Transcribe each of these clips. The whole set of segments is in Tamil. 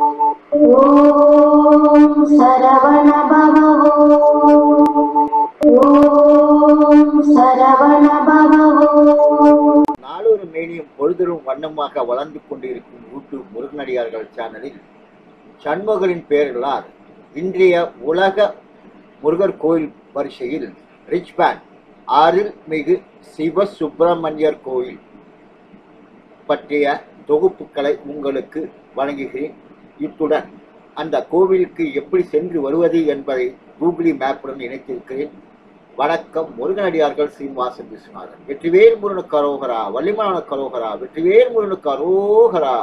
ஓம் சரவண பவோ நாளொரு மேனியும் பொழுதரும் வண்ணமாக வளர்ந்து கொண்டிருக்கும் யூடியூப் முருகனடியார்கள் சேனலில் சண்முகரின் பெயர்களால் இன்றைய உலக முருகர் கோயில் வரிசையில் ரிச் பேண்ட் ஆறில் மிகு சிவ சுப்பிரமணியர் கோயில் பற்றிய தொகுப்புகளை உங்களுக்கு வழங்குகிறேன். இத்துடன் அந்த கோவிலுக்கு எப்படி சென்று வருவது என்பதை கூகுளி மேப்புடன் இணைத்திருக்கிறேன். வணக்கம் முருகனடியார்கள் சீனிவாசன் விஸ்வநாதன். வெற்றிவேல் முருகனுக்கு அரோகரா வள்ளிமலான கரோகரா வெற்றிவேல் முருகனுக்கு அரோகரா.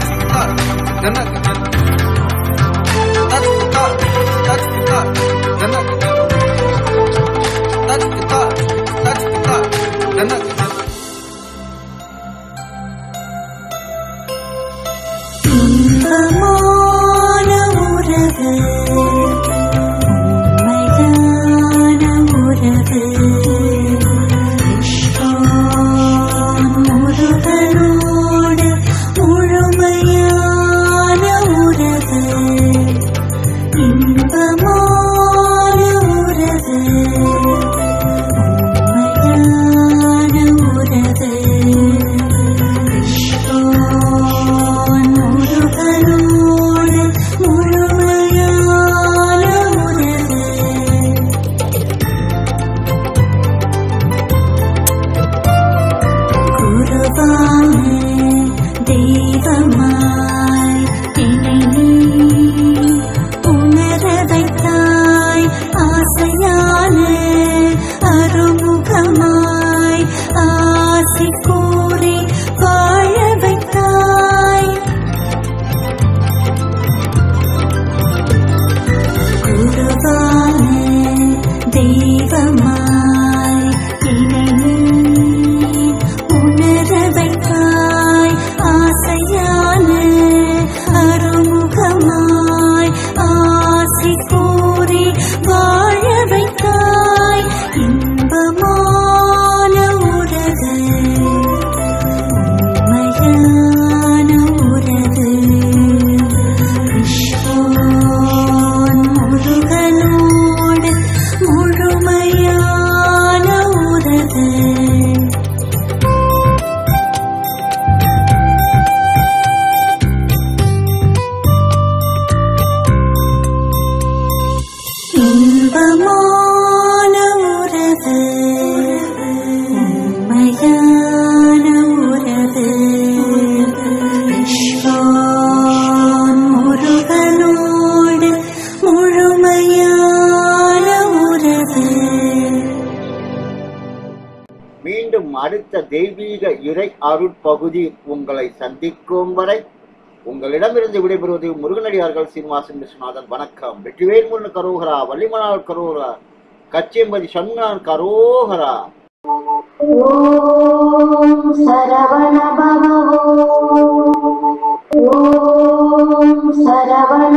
that's uh, அடுத்த தெய்வீக இறை அருட்பகுதி உங்களை சந்திக்கும் வரை உங்களிடமிருந்து விடைபெறுவது முருகனடியார்கள் சீனிவாசன் விஸ்வநாதன். வணக்கம். வெற்றிவேல் முருகன் கரோகரா வள்ளிமனால் கரோகரா கச்சேம்பதி சண்முகன் கரோகரா. ஓம் சரவண பவ ஓம் சரவண